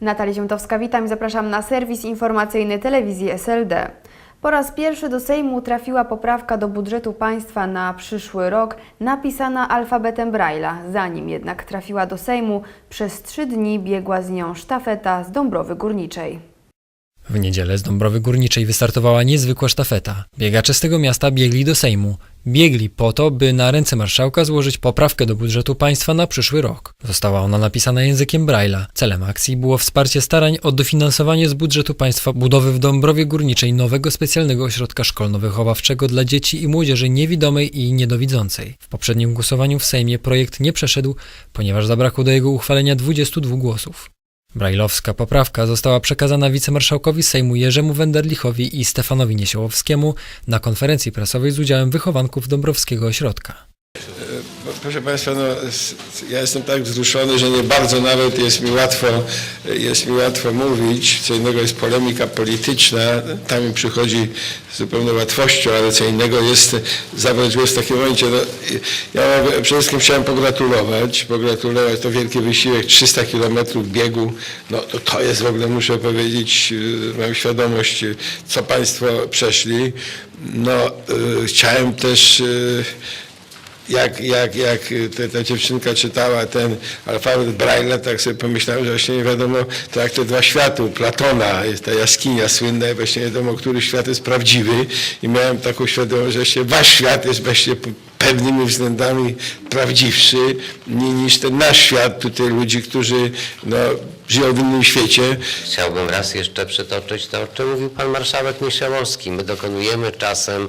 Natalia Ziętowska, witam i zapraszam na serwis informacyjny telewizji SLD. Po raz pierwszy do Sejmu trafiła poprawka do budżetu państwa na przyszły rok, napisana alfabetem Braille'a. Zanim jednak trafiła do Sejmu, przez trzy dni biegła z nią sztafeta z Dąbrowy Górniczej. W niedzielę z Dąbrowy Górniczej wystartowała niezwykła sztafeta. Biegacze z tego miasta biegli do Sejmu. Biegli po to, by na ręce marszałka złożyć poprawkę do budżetu państwa na przyszły rok. Została ona napisana językiem Braille'a. Celem akcji było wsparcie starań o dofinansowanie z budżetu państwa budowy w Dąbrowie Górniczej nowego specjalnego ośrodka szkolno-wychowawczego dla dzieci i młodzieży niewidomej i niedowidzącej. W poprzednim głosowaniu w Sejmie projekt nie przeszedł, ponieważ zabrakło do jego uchwalenia 22 głosów. Brajlowska poprawka została przekazana wicemarszałkowi Sejmu Jerzemu Wenderlichowi i Stefanowi Niesiołowskiemu na konferencji prasowej z udziałem wychowanków Dąbrowskiego Ośrodka. Proszę Państwa, no, ja jestem tak wzruszony, że nie bardzo nawet jest mi łatwo, jest mi łatwo mówić. Co innego jest polemika polityczna, tam mi przychodzi z zupełną łatwością, ale co innego jest zabrać głos w takim momencie. No, ja przede wszystkim chciałem pogratulować, pogratulować, to wielki wysiłek, 300 kilometrów biegu, no to to jest w ogóle, muszę powiedzieć, y, mam świadomość, co Państwo przeszli. No, chciałem też jak, jak, jak te, ta dziewczynka czytała ten alfabet Braille'a, tak sobie pomyślałem, że właśnie nie wiadomo, to jak te dwa światy Platona, jest ta jaskinia słynna i właśnie nie wiadomo, który świat jest prawdziwy i miałem taką świadomość, że właśnie wasz świat jest właśnie pewnymi względami prawdziwszy ni- niż ten nasz świat, tutaj ludzi, którzy no, żyją w innym świecie. Chciałbym raz jeszcze przytoczyć to, o czym mówił pan marszałek Niesiołowski. My dokonujemy czasem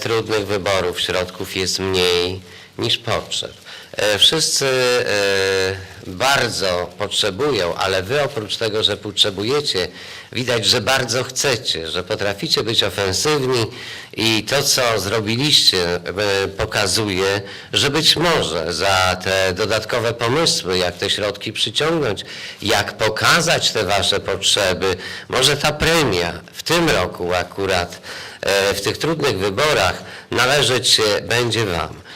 trudnych wyborów, środków jest mniej niż potrzeb. E, wszyscy e, bardzo potrzebują, ale wy oprócz tego, że potrzebujecie, widać, że bardzo chcecie, że potraficie być ofensywni i to, co zrobiliście, e, pokazuje, że być może za te dodatkowe pomysły, jak te środki przyciągnąć, jak pokazać te wasze potrzeby, może ta premia w tym roku akurat w tych trudnych wyborach należeć się będzie wam.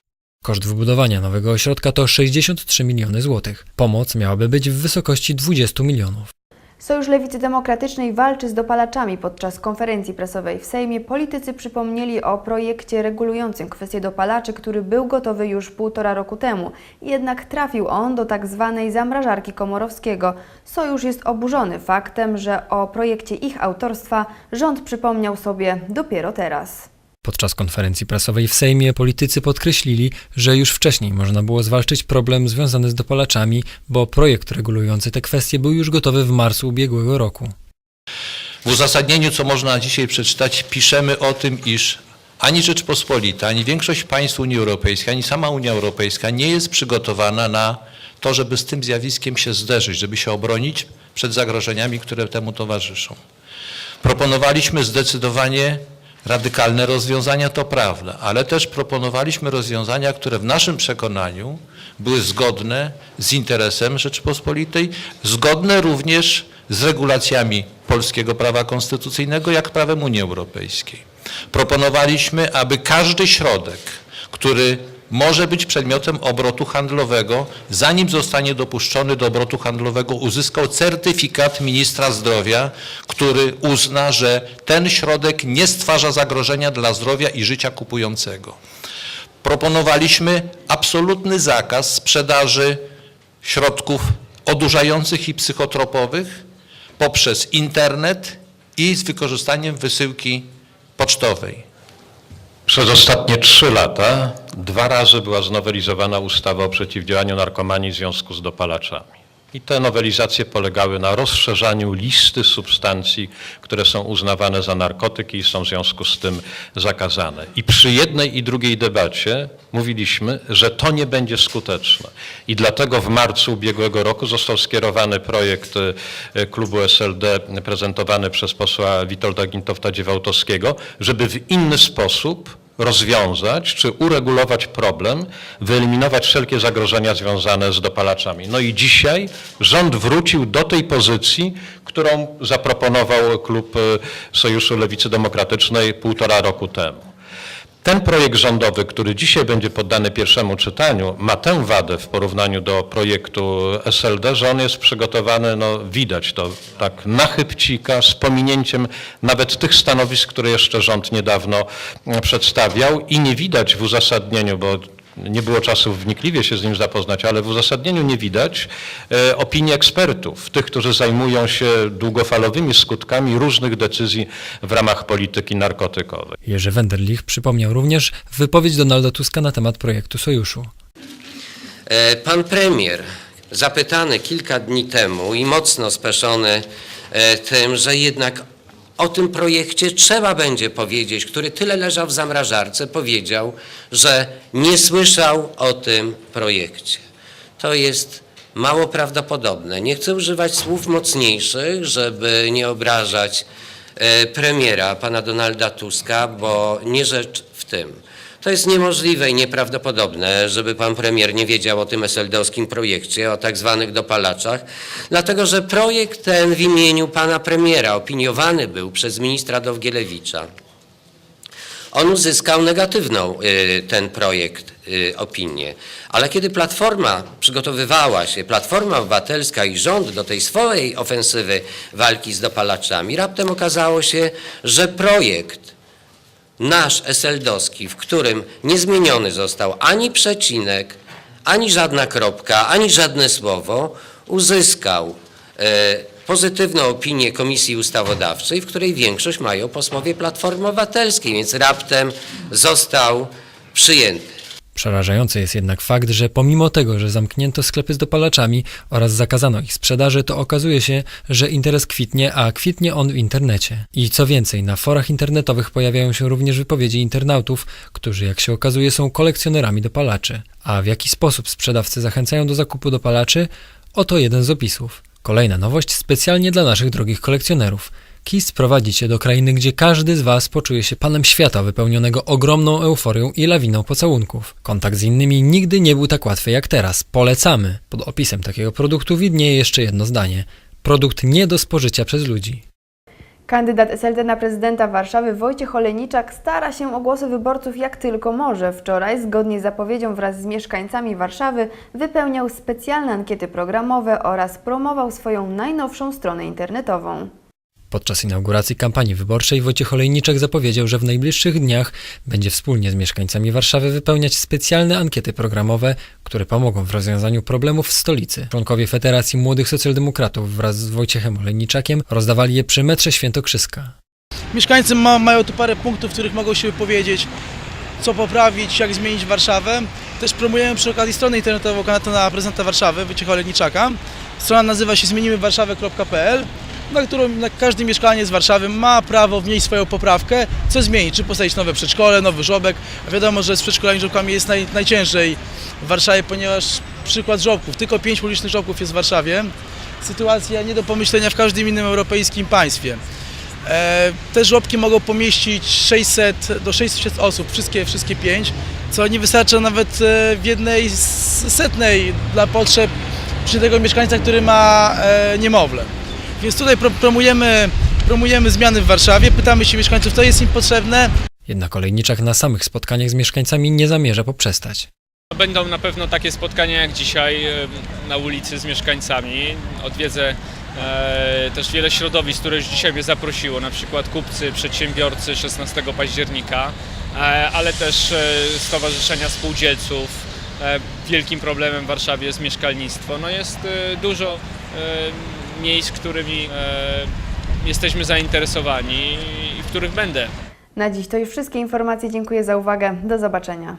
Koszt wybudowania nowego ośrodka to 63 miliony złotych. Pomoc miałaby być w wysokości 20 milionów. Sojusz Lewicy Demokratycznej walczy z dopalaczami. Podczas konferencji prasowej w Sejmie politycy przypomnieli o projekcie regulującym kwestię dopalaczy, który był gotowy już półtora roku temu. Jednak trafił on do tak zwanej zamrażarki Komorowskiego. Sojusz jest oburzony faktem, że o projekcie ich autorstwa rząd przypomniał sobie dopiero teraz. Podczas konferencji prasowej w Sejmie politycy podkreślili, że już wcześniej można było zwalczyć problem związany z dopalaczami, bo projekt regulujący te kwestie był już gotowy w marcu ubiegłego roku. W uzasadnieniu, co można dzisiaj przeczytać, piszemy o tym, iż ani Rzeczpospolita, ani większość państw Unii Europejskiej, ani sama Unia Europejska nie jest przygotowana na to, żeby z tym zjawiskiem się zderzyć, żeby się obronić przed zagrożeniami, które temu towarzyszą. Proponowaliśmy zdecydowanie radykalne rozwiązania, to prawda, ale też proponowaliśmy rozwiązania, które w naszym przekonaniu były zgodne z interesem Rzeczypospolitej, zgodne również z regulacjami polskiego prawa konstytucyjnego, jak prawem Unii Europejskiej. Proponowaliśmy, aby każdy środek, który może być przedmiotem obrotu handlowego, zanim zostanie dopuszczony do obrotu handlowego, uzyskał certyfikat ministra zdrowia, który uzna, że ten środek nie stwarza zagrożenia dla zdrowia i życia kupującego. Proponowaliśmy absolutny zakaz sprzedaży środków odurzających i psychotropowych poprzez internet i z wykorzystaniem wysyłki pocztowej. Przez ostatnie trzy lata dwa razy była znowelizowana ustawa o przeciwdziałaniu narkomanii w związku z dopalaczami. I te nowelizacje polegały na rozszerzaniu listy substancji, które są uznawane za narkotyki i są w związku z tym zakazane. I przy jednej i drugiej debacie mówiliśmy, że to nie będzie skuteczne. I dlatego w marcu ubiegłego roku został skierowany projekt e, klubu SLD prezentowany przez posła Witolda Gintowta-Dziewałtowskiego, żeby w inny sposób rozwiązać czy uregulować problem, wyeliminować wszelkie zagrożenia związane z dopalaczami. No i dzisiaj rząd wrócił do tej pozycji, którą zaproponował klub e, Sojuszu Lewicy Demokratycznej półtora roku temu. Ten projekt rządowy, który dzisiaj będzie poddany pierwszemu czytaniu, ma tę wadę w porównaniu do projektu SLD, że on jest przygotowany, no widać to tak na chybcika, z pominięciem nawet tych stanowisk, które jeszcze rząd niedawno przedstawiał i nie widać w uzasadnieniu, bo nie było czasu wnikliwie się z nim zapoznać, ale w uzasadnieniu nie widać e, opinii ekspertów, tych, którzy zajmują się długofalowymi skutkami różnych decyzji w ramach polityki narkotykowej. Jerzy Wenderlich przypomniał również wypowiedź Donalda Tuska na temat projektu sojuszu. E, Pan premier, zapytany kilka dni temu i mocno speszony e, tym, że jednak o tym projekcie trzeba będzie powiedzieć, który tyle leżał w zamrażarce, powiedział, że nie słyszał o tym projekcie. To jest mało prawdopodobne. Nie chcę używać słów mocniejszych, żeby nie obrażać e, premiera, pana Donalda Tuska, bo nie rzecz w tym. To jest niemożliwe i nieprawdopodobne, żeby pan premier nie wiedział o tym SLD-owskim projekcie, o tak zwanych dopalaczach, dlatego że projekt ten w imieniu pana premiera opiniowany był przez ministra Dowgielewicza. On uzyskał negatywną y, ten projekt y, opinię. Ale kiedy Platforma przygotowywała się, Platforma Obywatelska i rząd do tej swojej ofensywy walki z dopalaczami, raptem okazało się, że projekt nasz SLD-owski, w którym nie zmieniony został ani przecinek, ani żadna kropka, ani żadne słowo, uzyskał e, pozytywną opinię Komisji Ustawodawczej, w której większość mają posłowie Platformy Obywatelskiej, więc raptem został przyjęty. Przerażający jest jednak fakt, że pomimo tego, że zamknięto sklepy z dopalaczami oraz zakazano ich sprzedaży, to okazuje się, że interes kwitnie, a kwitnie on w internecie. I co więcej, na forach internetowych pojawiają się również wypowiedzi internautów, którzy jak się okazuje są kolekcjonerami dopalaczy. A w jaki sposób sprzedawcy zachęcają do zakupu dopalaczy? Oto jeden z opisów. Kolejna nowość specjalnie dla naszych drogich kolekcjonerów. KIS prowadzi cię do krainy, gdzie każdy z Was poczuje się panem świata, wypełnionego ogromną euforią i lawiną pocałunków. Kontakt z innymi nigdy nie był tak łatwy jak teraz. Polecamy! Pod opisem takiego produktu widnieje jeszcze jedno zdanie. Produkt nie do spożycia przez ludzi. Kandydat SLD na prezydenta Warszawy Wojciech Olejniczak stara się o głosy wyborców jak tylko może. Wczoraj, zgodnie z zapowiedzią wraz z mieszkańcami Warszawy, wypełniał specjalne ankiety programowe oraz promował swoją najnowszą stronę internetową. Podczas inauguracji kampanii wyborczej Wojciech Olejniczak zapowiedział, że w najbliższych dniach będzie wspólnie z mieszkańcami Warszawy wypełniać specjalne ankiety programowe, które pomogą w rozwiązaniu problemów w stolicy. Członkowie Federacji Młodych Socjaldemokratów wraz z Wojciechem Olejniczakiem rozdawali je przy metrze Świętokrzyska. Mieszkańcy ma, mają tu parę punktów, w których mogą się wypowiedzieć, co poprawić, jak zmienić Warszawę. Też promujemy przy okazji stronę internetową kandydata na prezydenta Warszawy, Wojciecha Olejniczaka. Strona nazywa się zmienimywarszawę.pl, na którą na każdy mieszkaniec Warszawy ma prawo wnieść swoją poprawkę, co zmienić, czy postawić nowe przedszkole, nowy żłobek. A wiadomo, że z przedszkolami żłobkami jest naj, najciężej w Warszawie, ponieważ przykład żłobków, tylko pięć publicznych żłobków jest w Warszawie. Sytuacja nie do pomyślenia w każdym innym europejskim państwie. E, Te żłobki mogą pomieścić 600 do 600 osób, wszystkie, wszystkie pięć, co nie wystarcza nawet e, w jednej setnej dla potrzeb tego mieszkańca, który ma e, niemowlę. Więc tutaj pro- promujemy, promujemy zmiany w Warszawie, pytamy się mieszkańców, co jest im potrzebne, Jednak Olejniczak na samych spotkaniach z mieszkańcami nie zamierza poprzestać. Będą na pewno takie spotkania jak dzisiaj na ulicy z mieszkańcami. Odwiedzę e, też wiele środowisk, które już dzisiaj mnie zaprosiło, na przykład kupcy, przedsiębiorcy 16 października, e, ale też e, stowarzyszenia spółdzielców. E, wielkim problemem w Warszawie jest mieszkalnictwo. No jest e, dużo e, miejsc, którymi e, jesteśmy zainteresowani i w których będę. Na dziś to już wszystkie informacje. Dziękuję za uwagę. Do zobaczenia.